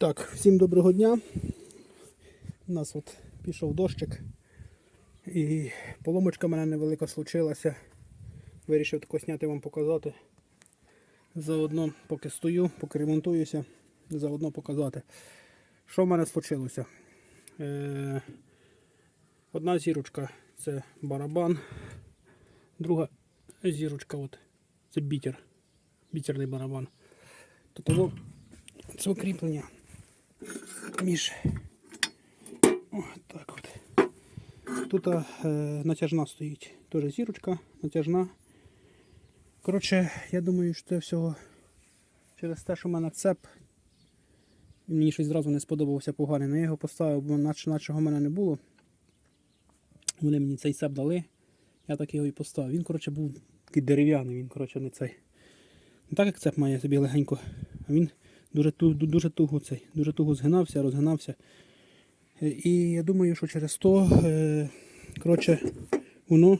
Так, всім доброго дня. У нас от пішов дощик. І поломочка в мене невелика случилася. Вирішив тако зняти вам показати. Заодно, поки стою, поки ремонтуюся, заодно показати. Що в мене случилося? Е, одна зірочка це барабан, друга зірочка от, це бітер. Бітерний барабан. Тут того це укріплення між О, так от. Тут е, натяжна стоїть. Теж зірочка, натяжна. Коротше, я думаю, що це всього через те, що в мене цеп. Мені щось зразу не сподобався поганий. Ну, я його поставив, бо наче наче в мене не було. Вони мені цей цеп дали. Я так його і поставив. Він, коротше, був такий дерев'яний, він, коротше, не цей. Не так як цеп має собі легенько. А він дуже, дуже туго цей, дуже туго згинався, розгинався. Е, І я думаю, що через то, е, коротше, воно,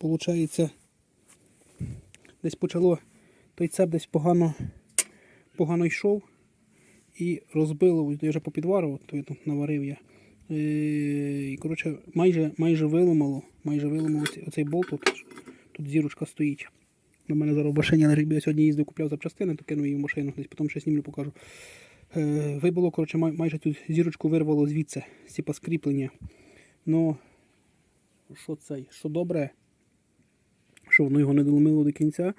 виходить, десь почало, той цеп десь погано, погано йшов і розбило, я вже попідварив, то я тут наварив я. Е, І, коротше, майже, майже виламало, майже виламало оцей болт, тут, тут зірочка стоїть. У мене зараз в машині я сьогодні їздив, купляв запчастини, то кинув її в машину, десь потім ще знімлю покажу. Е, вибило, коротше, май- майже цю зірочку вирвало звідси, типа скріплення. Ну, що цей? Що добре, що воно його не доломило до кінця.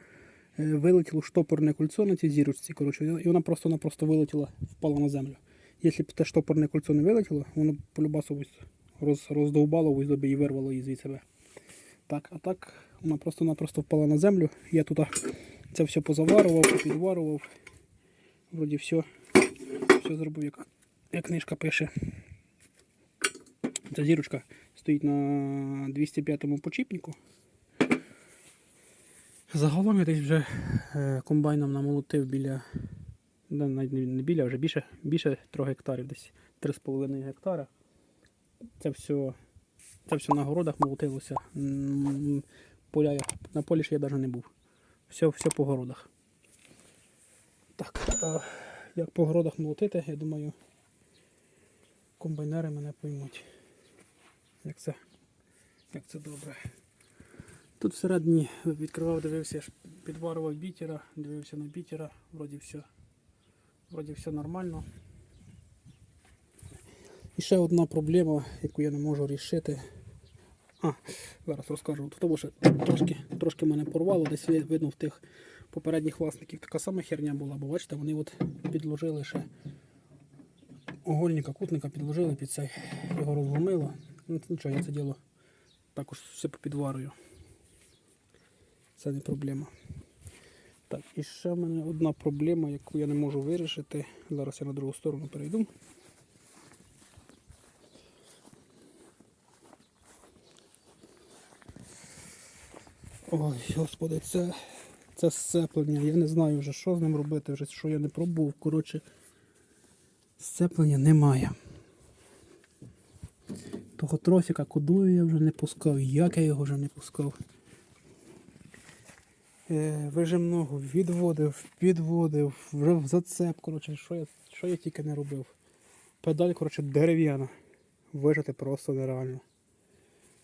Е, вилетіло штопорне кольцо на цій зірочці, коротше, і вона просто-напросто вилетіла, впала на землю. Якщо б те штопорне кольцо не вилетіло, воно б полюбасово роз, роздовбало ось і вирвало її звідси. Так, а так вона просто-напросто впала на землю. Я тут це все позаварував, попідварував. Вроді все, все зробив, як, як книжка пише. Ця зірочка стоїть на 205 му почіпнику. Загалом я десь вже е, комбайном намолотив біля, навіть не біля, а вже більше, більше 3 гектарів, десь 3,5 гектара. Це все, це все на городах молотилося. Поля, я- на полі ще я навіть не був. Все, все по городах. Так, а як по городах молотити, я думаю, комбайнери мене поймуть. Як це, як це добре. Тут всередині відкривав, дивився, підварував бітера, дивився на бітера, вроді все, вроді все нормально. І ще одна проблема, яку я не можу рішити. А, зараз розкажу. Тому що трошки, трошки мене порвало, десь видно в тих попередніх власників така сама херня була, бо бачите, вони от підложили ще огольника, кутника підложили під цей, його розломило. Ну, нічого, я це діло також все попідварую. Це не проблема. Так, і ще в мене одна проблема, яку я не можу вирішити. Зараз я на другу сторону перейду. Ой, господи, це, це сцеплення. Я не знаю вже, що з ним робити, вже що я не пробував. Коротше, сцеплення немає. Того тросика кудою я вже не пускав, як я його вже не пускав. Е, вижимного відводив, підводив, вже в зацеп, коротше, що я, що я тільки не робив. Педаль, коротше, дерев'яна. Вижити просто нереально.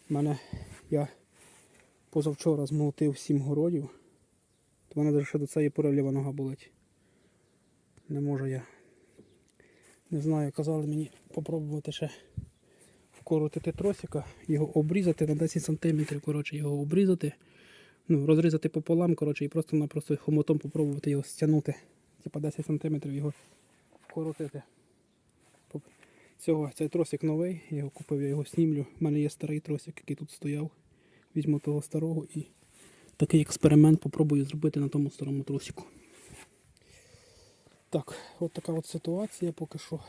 У мене я позавчора змолотив сім городів. То в мене ще до цієї пори ліва нога болить. Не можу я. Не знаю, казали мені попробувати ще вкоротити тросика, його обрізати на 10 см, коротше, його обрізати, ну, розрізати пополам, коротше, і просто-напросто хомотом попробувати його стягнути. Типа 10 см його вкоротити. Цього, цей тросик новий, я його купив, я його снімлю. У мене є старий тросик, який тут стояв. Візьму того старого і такий експеримент попробую зробити на тому старому тросику. Так, от така от ситуація поки що.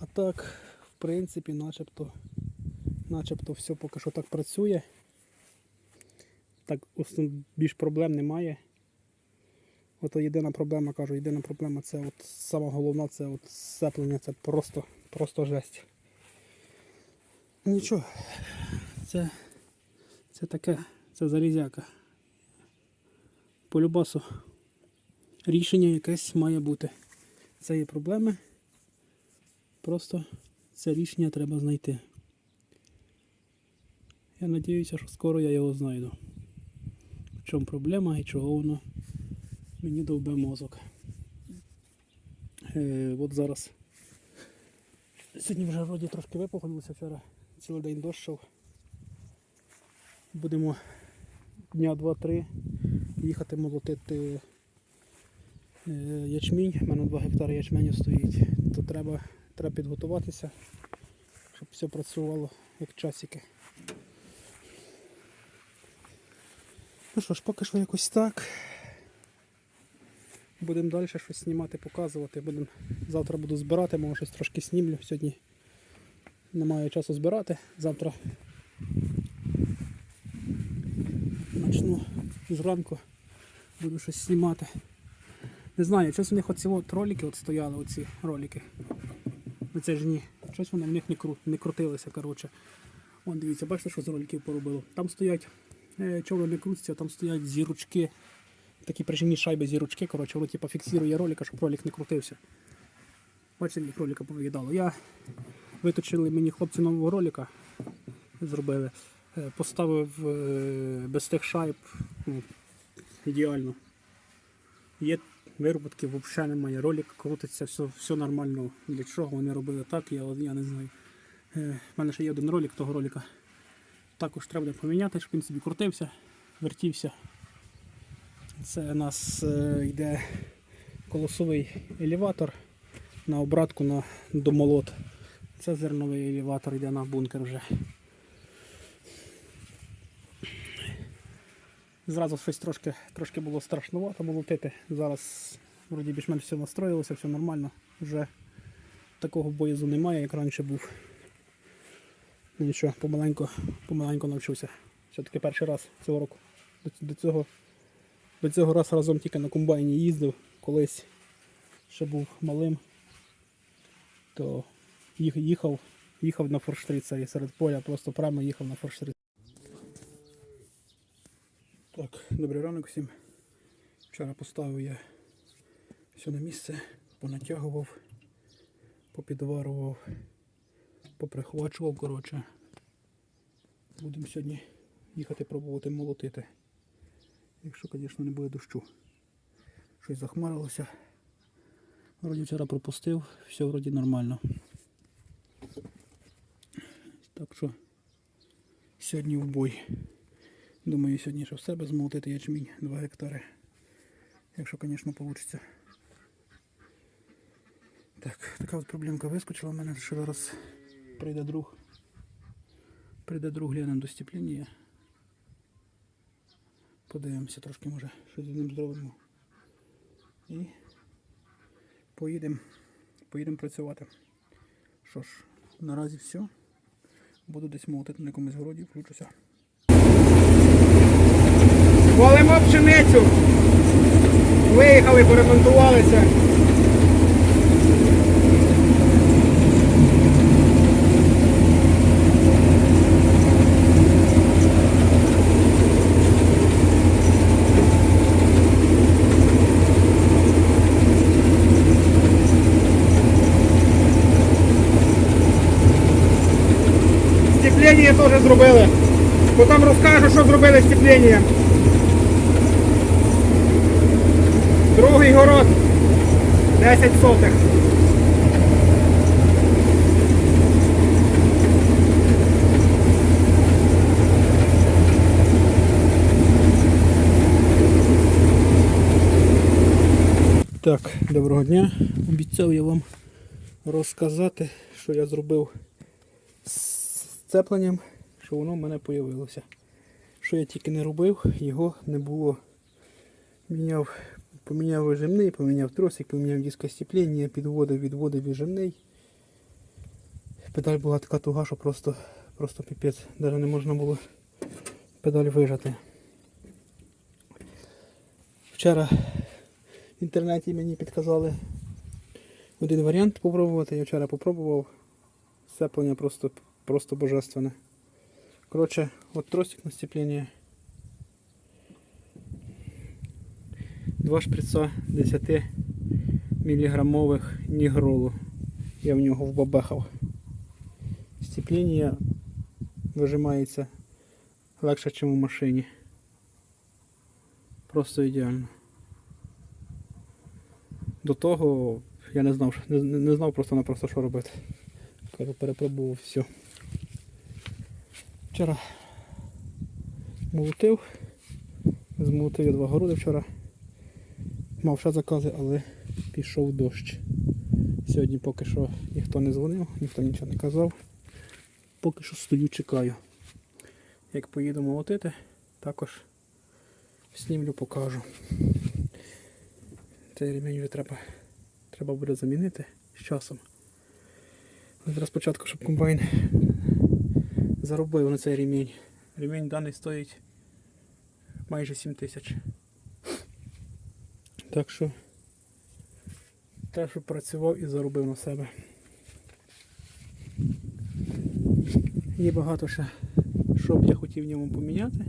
А так, в принципі, начебто, начебто все поки що так працює. Так, більш проблем немає. Ото єдина проблема, кажу, єдина проблема це от сама головна, це от сцеплення, це просто, просто жесть. Нічого, це, це таке, це залізяка. По любасу рішення якесь має бути. цієї проблеми. Просто це рішення треба знайти. Я сподіваюся, що скоро я його знайду. В чому проблема і чого воно мені довбе мозок. Е, от зараз. Сьогодні вже вроді трошки випогодилося вчора. Цілий день дощ. Будемо дня 2-3 їхати молотити е, ячмінь. У мене 2 гектари ячменю стоїть. То треба, треба підготуватися, щоб все працювало як часики. Ну що ж, поки що якось так. Будемо далі щось знімати, показувати. Будем... Завтра буду збирати, може щось трошки снімлю. Сьогодні немає часу збирати. Завтра почну зранку, буду щось знімати. Не знаю, щось у них оці от ролики от стояли, оці ролики. Оце ж ні. Щось вони в них не, кру... не крутилися, коротше. Вон дивіться, бачите, що з роликів поробило. Там стоять, е, чого не крутяться, там стоять зірочки. Такі прижимні шайби зірочки, коротше, воно типу фіксує ролика, щоб ролик не крутився. Бачите, як ролика повиїдало. Я виточили мені хлопці нового ролика, зробили. Е, Поставив е, без тих шайб ну, ідеально. Є вироботки, взагалі немає. Ролик крутиться, все, все нормально. Для чого вони робили так, я, я не знаю. Е, У мене ще є один ролик того ролика. Також треба поміняти, щоб він собі крутився, вертівся. Це у нас е, йде колосовий елеватор на обратку на домолот. Це зерновий елеватор йде на бункер вже. Зразу щось трошки, трошки було страшнувато молотити. Зараз вроді більш-менш все настроїлося, все нормально. Вже такого боязу немає, як раніше був. Ну Нічого, помаленьку, помаленьку навчуся. Все-таки перший раз цього року. До, цього до цього раз разом тільки на комбайні їздив, колись ще був малим, то їх- їхав, їхав на форштрит цей серед поля, просто прямо їхав на форштрит. Так, добрий ранок всім. Вчора поставив я все на місце, понатягував, попідварував, поприхвачував, коротше. Будемо сьогодні їхати пробувати молотити. Якщо, звісно, не буде дощу. Щось захмарилося. Вроді вчора пропустив, все вроді нормально. Так що сьогодні в бой. Думаю, сьогодні ще в себе змолотити ячмінь 2 гектари. Якщо, звісно, вийде. Так, така от проблемка вискочила в мене, що зараз прийде друг. Прийде друг глянемо до степління. Подивимося трошки, може, щось з ним зробимо. І поїдемо поїдемо працювати. Що ж, наразі все. Буду десь молотити на якомусь городі, включуся. Полимо пшеницю. Виїхали, поремонтувалися. Степлення теж зробили. Потім розкажу, що зробили степлення. Другий город 10 сотих. Так, доброго дня. Обіцяв я вам розказати, що я зробив з цепленням, що воно в мене з'явилося. Що я тільки не робив, його не було. Міняв, поміняв вижимний, поміняв тросик, поміняв дискостеплення, підводив, відводив вижимний. Педаль була така туга, що просто, просто піпець. Навіть не можна було педаль вижати. Вчора в інтернеті мені підказали один варіант попробувати. Я вчора попробував. Сцеплення просто, просто божественне. Коротше, от тросик на сцепление. Два шприца 10 міліграмових нігролу. Я в нього вбабахав. Степління вижимається легше, ніж у машині. Просто ідеально. До того я не знав, не, не знав просто-напросто, що робити. Кажу, перепробував все. Вчора молотив. Змолотив я два городи вчора. Мав ще закази, але пішов дощ. Сьогодні поки що ніхто не дзвонив, ніхто нічого не казав. Поки що стою, чекаю. Як поїду молотити, також знімлю, покажу. Цей ремінь вже треба, треба буде замінити з часом. Зараз спочатку, щоб комбайн заробив на цей ремінь. Ремінь даний стоїть майже 7 тисяч. Так що треба, щоб працював і заробив на себе. Є багато ще, що б я хотів в ньому поміняти.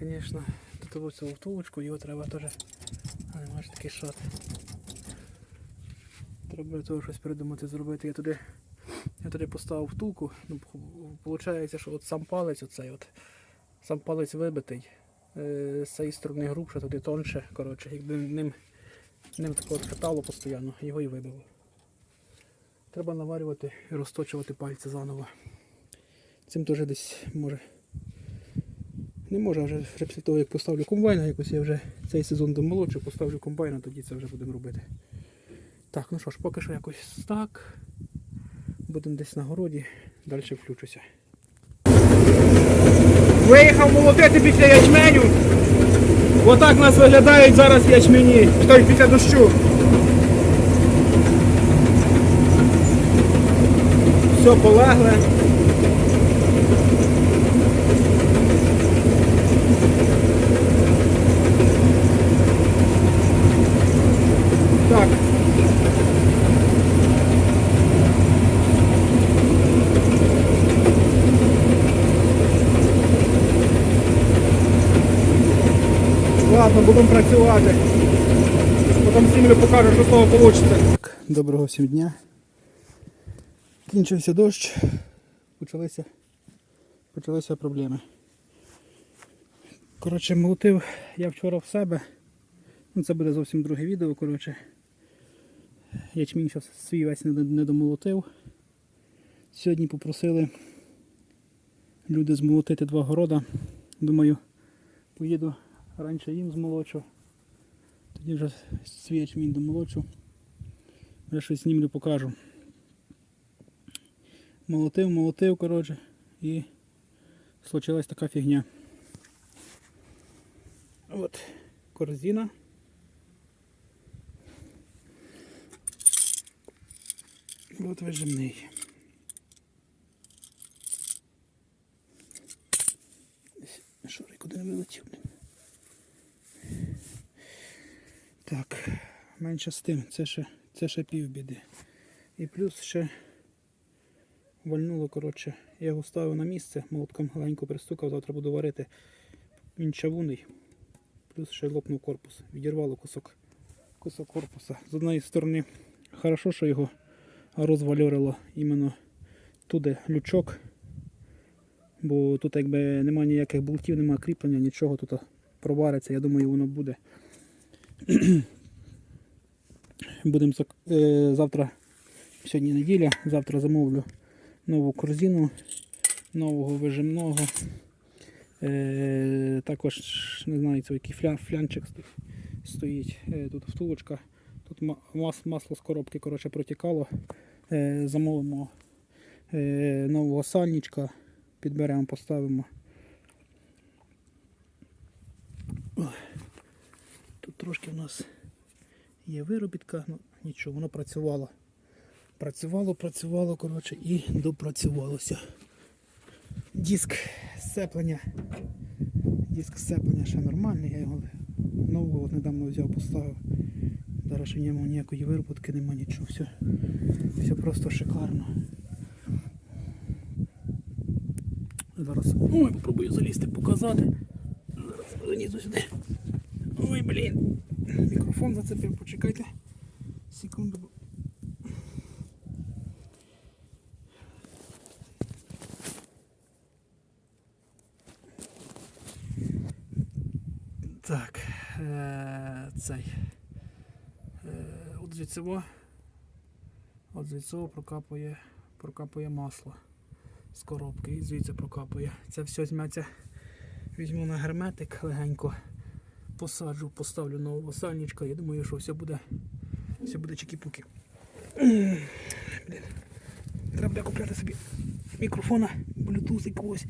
Звісно, тут цю втулочку, його треба теж. Але маєш такий шат. Треба буде того щось придумати, зробити. Я туди, я туди поставив втулку. Ну, виходить, що от сам палець оцей от. Сам палець вибитий. Е, з цієї сторони грубше, туди тонше. Коротше, якби ним, ним тако от катало постійно, його і вибило. Треба наварювати і розточувати пальці заново. Цим теж десь може. Не може, а вже після того, як поставлю комбайна, якось я вже цей сезон домолодшу, поставлю комбайна, тоді це вже будемо робити. Так, ну що ж, поки що якось так. Будемо десь на городі, далі включуся. Виїхав молотити після ячменю. Отак у нас виглядають зараз ячмені. Той після дощу. Все полегле. Так. Ладно, будемо працювати. Потім всім покажу, що з того вийде. Доброго всім дня. Кінчився дощ. Почалися, почалися проблеми. Коротше, молотив я вчора в себе. Ну, це буде зовсім друге відео, коротше. Ячмінь свій весь не, не домолотив. Сьогодні попросили люди змолотити два города. Думаю, поїду раніше їм змолочу. Тоді вже свій ячмінь домолочу. Вже щось знімлю покажу. Молотив, молотив, коротше, і случилась така фігня. От корзина. От вижимний. Шорик куди не вилетів. Так, менше з тим, це ще, це ще півбіди. І плюс ще вальнуло, коротше, я його ставив на місце, молотком маленько пристукав, завтра буду варити. Він чавунний. Плюс ще лопнув корпус. Відірвало кусок, кусок корпуса. З одної сторони, хорошо, що його розвальорило іменно туди лючок. Бо тут якби немає ніяких болтів, немає кріплення, нічого тут провариться, я думаю, воно буде. Будемо е, завтра, сьогодні неділя, завтра замовлю нову корзину, нового вижимного. Е, також не знаю, який флян, флянчик стоїть. Е, тут втулочка. Тут мас, масло з коробки коротше, протікало. Е, замовимо е, нового сальничка, підберемо, поставимо. Ой. Тут трошки в нас є виробітка, ну нічого, воно працювало. Працювало, працювало, коротше, і допрацювалося. Диск сцеплення. Диск сцеплення ще нормальний, я його нового недавно взяв, поставив. Зараз ще ньому ніякої вироботки нема, нічого. Все, все просто шикарно. Зараз ой, попробую залізти, показати. Зараз залізу сюди. Ой, блін. Мікрофон зацепив, почекайте. Секунду. Так, е, цей. Е, от звідсиво. От звідсиво прокапує, прокапує масло з коробки і звідси прокапує. Це все зметься. Візьму на герметик легенько, посаджу, поставлю нового сальничка. Я думаю, що все буде, все буде чики-пуки. Треба купляти собі мікрофона, блютуз якогось.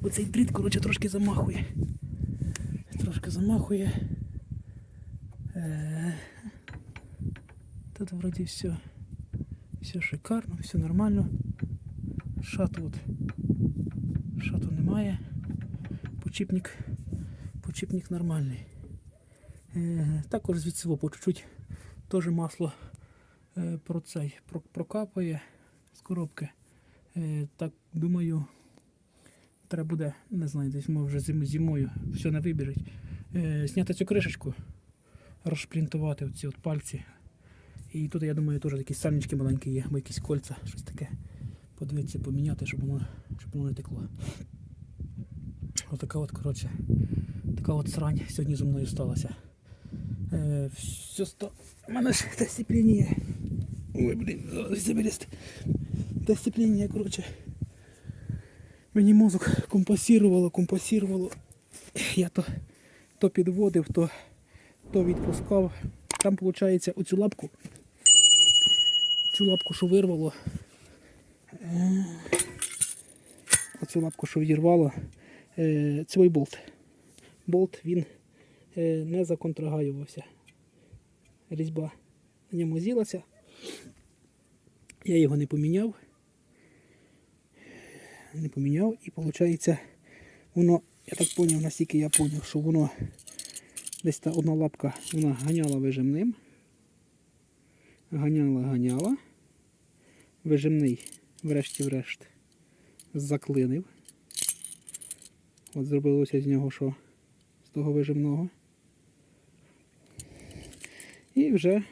Бо цей дріт, коротше, трошки замахує. Трошки замахує. Е, Тут вроді все, все шикарно, все нормально. Шату от. Шату немає. Почіпник. Почіпник нормальний. Е, також звідси по чуть-чуть теж масло е, про цей прокапає з коробки. Е, так думаю, треба буде, не знаю, десь може вже зим, зимою все не вибіжить. Зняти цю кришечку, розшплінтувати оці от пальці. І тут, я думаю, теж якісь сальнички маленькі є, або якісь кольця, щось таке. Подивитися, поміняти, щоб воно, щоб воно не текло. Отака от, коротше, така от срань сьогодні зі мною сталася. Е, все сто... У мене ж дисциплінія. Ой, блін, заберість. Дисциплінія, коротше. Мені мозок компасірувало, компасірувало. Я то, то підводив, то, то відпускав. Там, виходить, оцю лапку. Цю лапку, що вирвало. Е, Оцю лапку, що відірвало. Е, Цей болт. Болт він не законтрагаювався. Різьба на ньому з'їлася. Я його не поміняв. Не поміняв і виходить, воно, я так зрозумів, наскільки я зрозумів, що воно десь та одна лапка вона ганяла вижимним. Ганяла, ганяла. Вижимний, врешті-врешт, заклинив. От зробилося з нього що? З того вижимного. І вже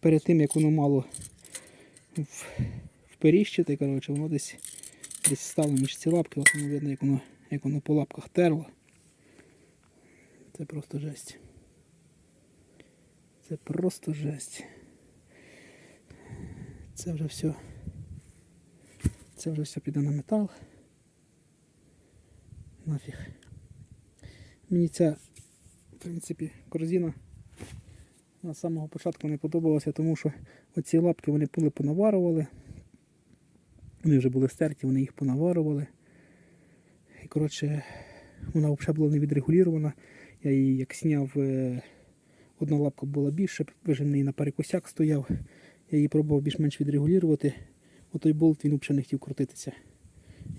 перед тим, як воно мало вперіщити, коротше, воно десь, десь стало між ці лапки, от воно видно, як воно, як воно по лапках терло. Це просто жесть. Це просто жесть. Це вже все. Це вже все піде на метал. Нафіг. Мені ця, в принципі, корзина на самого початку не подобалася, тому що оці лапки вони були понаварували. Вони вже були стерті, вони їх понаварували. І коротше, вона взагалі була не відрегулювана. Я її як зняв, е, одна лапка була більше, вижений на перекосяк стояв. Я її пробував більш-менш відрегулювати. Отой болт він взагалі не хотів крутитися.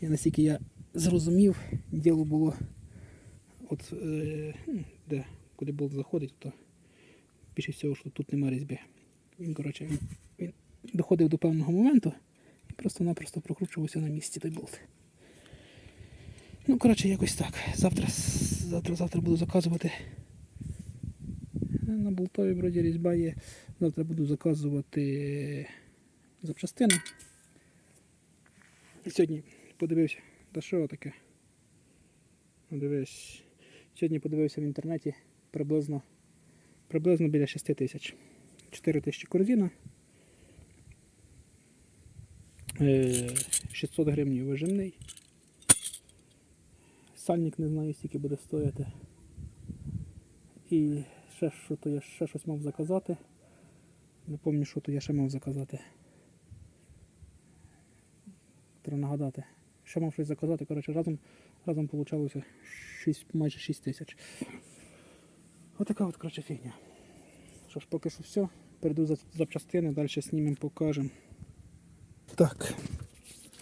І наскільки я зрозумів, діло було от е, ну, де, куди болт заходить, то більше всього, що тут немає різьби. Він, коротше, він, доходив до певного моменту і просто-напросто прокручувався на місці той болт. Ну, коротше, якось так. Завтра, завтра, завтра буду заказувати. На болтові вроді різьба є. Завтра буду заказувати запчастини. Сьогодні подивився, та що таке? Ну, Дивись. Сьогодні подивився в інтернеті приблизно, приблизно біля 6 тисяч. 4 тисячі корзина. Е, 600 гривень вижимний. Сальник не знаю, скільки буде стояти. І ще, що то я ще щось мав заказати. Не пам'ятаю, що то я ще мав заказати. Треба нагадати. Ще мав щось заказати. Коротше, разом, разом вийшло 6, майже 6 тисяч. Отака от, коротше, фігня. Що ж, поки що все. Перейду за запчастини, далі знімемо, покажемо. Так.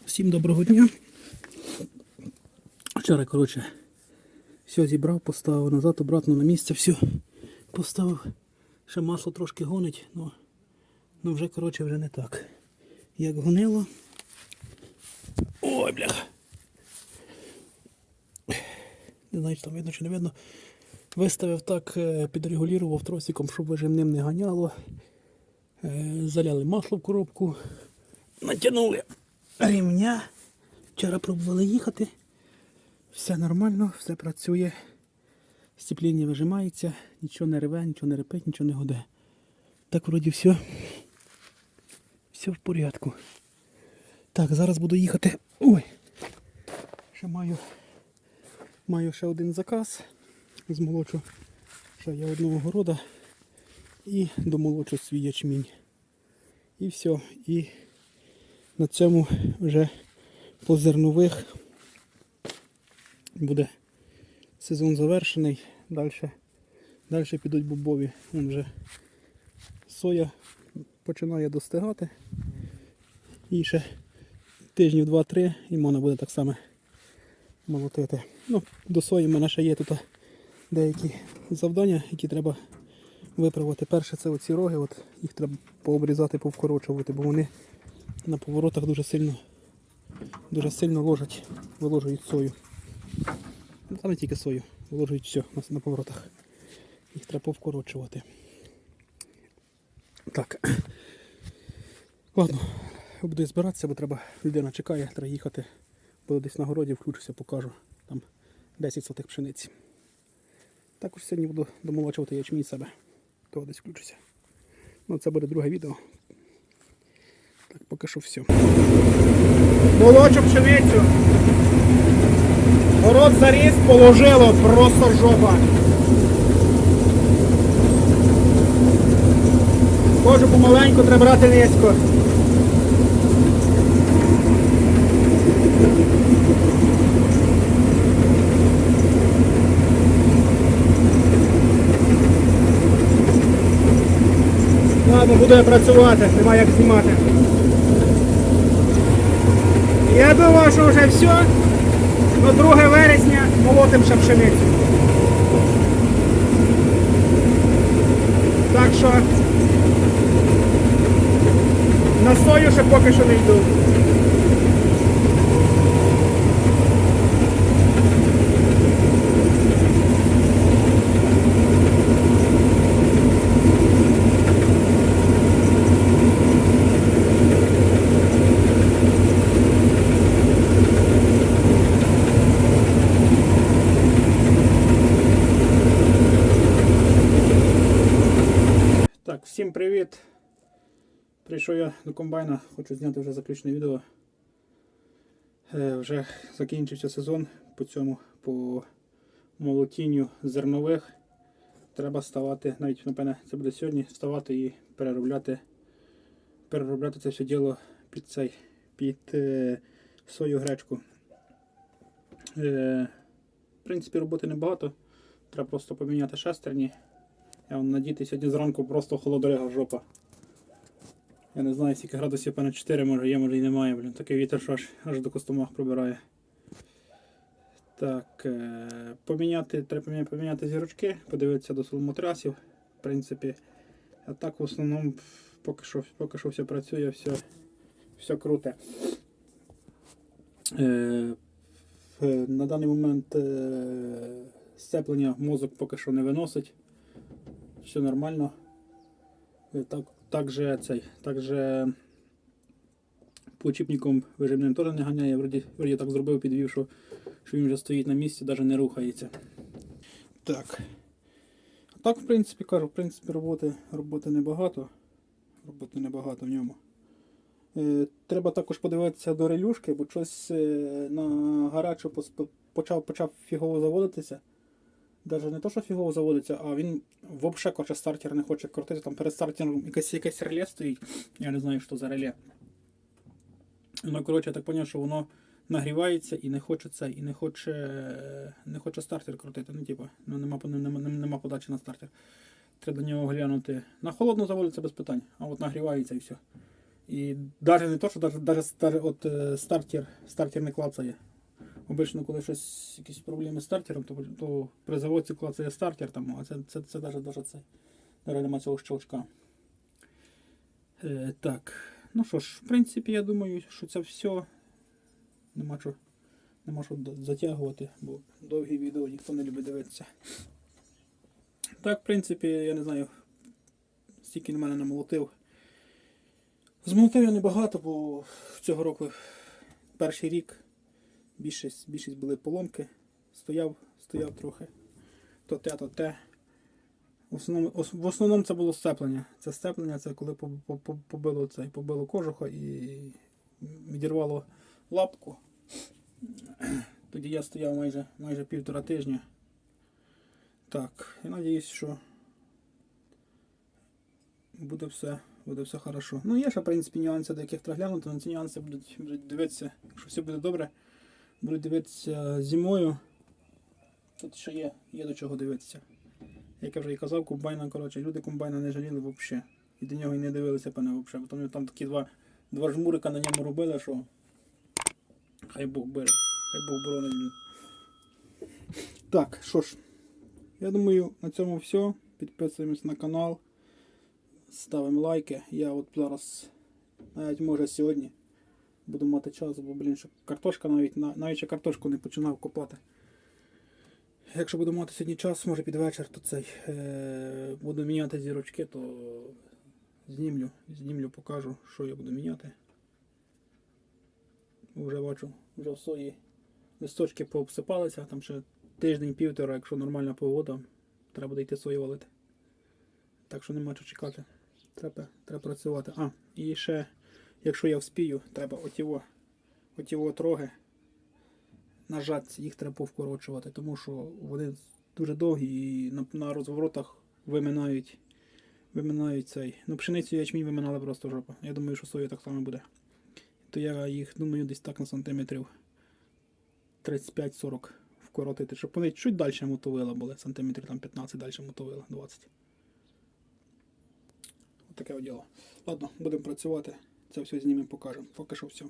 Всім доброго дня. Вчора, коротше, все зібрав, поставив назад, обратно на місце, все поставив. Ще масло трошки гонить, ну, ну вже, коротше, вже не так. Як гонило. Ой, бляха. Не знаю, чи там видно чи не видно. Виставив так, е, підрегулював тросиком, щоб вижимним не ганяло. Е, Заляли масло в коробку, натягнули рівня. Вчора пробували їхати. Все нормально, все працює. Сцепління вижимається, нічого не реве, нічого не репить, нічого не гуде. Так вроді все. Все в порядку. Так, зараз буду їхати. Ой! Ще маю, маю ще один заказ. Змолочу ще я одного города і домолочу свій ячмінь. І все. І на цьому вже по зернових буде сезон завершений. Далі, далі підуть бобові. Вон вже соя починає достигати. І ще тижнів 2-3 і можна буде так само молотити. Ну, до сої в мене ще є тут деякі завдання, які треба виправити. Перше це оці роги, от їх треба пообрізати, повкорочувати, бо вони на поворотах дуже сильно, дуже сильно ложать, виложують сою. Ну, та не тільки сою, виложують все на поворотах. Їх треба повкорочувати. Так. Ладно, буду збиратися, бо треба, людина чекає, треба їхати. Буду десь на городі, включуся, покажу. Там 10 сотих пшениці. Також сьогодні буду домолочувати ячмінь себе. То десь включуся. Ну, це буде друге відео. Так, поки що все. Молочу пшеницю. Город заріс, положило, просто жопа. Кожу помаленьку треба брати низько. Ладно, буду працювати, нема як знімати. Я думаю, що вже все. На 2 вересня молотим ще пшеницю. Так що на сою ще поки що не йду. Так, всім привіт. Прийшов я до комбайна, хочу зняти вже заключне відео. Е, вже закінчився сезон по цьому, по молотінню зернових. Треба ставати, навіть напевне, це буде сьогодні, вставати і переробляти, переробляти це все діло під цей, під е, сою гречку. Е, в принципі, роботи небагато. Треба просто поміняти шестерні. Я вам надіти сьогодні зранку просто холодрига жопа. Я не знаю, скільки градусів, певно 4 може є, може і немає, блін. Такий вітер, що аж, аж до костомах пробирає. Так, е, поміняти, треба поміняти, зірочки, подивитися до соломотрасів. В принципі. А так в основному поки що, поки що все працює, все, все круте. Е, на даний момент е, сцеплення мозок поки що не виносить все нормально. Е, Так, также цей, также почіпником вижимним теж не ганяє. Вроді, вроді так зробив, підвів, що, що він вже стоїть на місці, навіть не рухається. Так. Так, в принципі, кажу, в принципі, роботи, роботи небагато. Роботи небагато в ньому. Е, треба також подивитися до релюшки, бо щось е, на гарячу почав, почав фігово заводитися. Даже не то, що фігово заводиться, а він взагалі хоче стартер не хоче крутити. Там перед стартером якесь, якесь реле стоїть. Я не знаю, що за реле. Ну, коротше, я так зрозумів, що воно нагрівається і не хоче це, і не хоче, не хоче стартер крутити. Ну, типу, ну, нема, нема, нема, подачі на стартер. Треба до нього глянути. На холодно заводиться без питань, а от нагрівається і все. І навіть не то, що навіть, навіть от, е, стартер, стартер не клацає. Обично, коли щось, якісь проблеми з стартером, то, то при заводці клацає стартер, там, а це, це, це навіть даже це. Навіть нема цього щелчка. Е, так. Ну що ж, в принципі, я думаю, що це все. Нема що, нема що затягувати, бо довгі відео ніхто не любить дивитися. Так, в принципі, я не знаю, стільки на мене намолотив. Змолотив я небагато, бо цього року перший рік більшість, більшість були поломки. Стояв, стояв трохи. То те, то те. В основному, в основному це було сцеплення. Це сцеплення, це коли по- по- по- побило цей, побило кожуха і відірвало лапку. Тоді я стояв майже, майже півтора тижня. Так, я надіюсь, що буде все, буде все хорошо. Ну, є ще, в принципі, нюанси, до яких треба глянути, на ці нюанси будуть, будуть дивитися, якщо все буде добре, будуть дивитися зимою. Тут ще є, є до чого дивитися. Як я вже і казав, комбайна, коротше, люди комбайна не жаліли взагалі. І до нього і не дивилися, певне, взагалі. Тому там такі два, два жмурика на ньому робили, що. Хай Бог бере, хай Бог боронить. Так, що ж, я думаю, на цьому все. Підписуємось на канал, ставимо лайки. Я от зараз, навіть може сьогодні, буду мати час, бо, блін, щоб картошка навіть, на- навіть ще картошку не починав копати. Якщо буду мати сьогодні час, може під вечір, то цей е, буду міняти зірочки, то знімлю, знімлю, покажу, що я буду міняти. Вже бачу, вже в сої листочки пообсипалися, там ще тиждень-півтора, якщо нормальна погода, треба буде йти сою валити. Так що нема чого чекати. Треба, треба працювати. А, і ще, якщо я вспію, треба отіво, отіво троги нажати, їх треба повкорочувати, тому що вони дуже довгі і на, на розворотах виминають, виминають цей. Ну, пшеницю і ячмінь виминали просто жопа. Я думаю, що сою так само буде. То я їх думаю десь так на сантиметрів 35-40 вкоротити, щоб вони чуть далі мотовила були, сантиметрів там 15 далі мотовила, 20. От таке от діло. Ладно, будемо працювати. Це все знімемо, покажемо. Поки що все.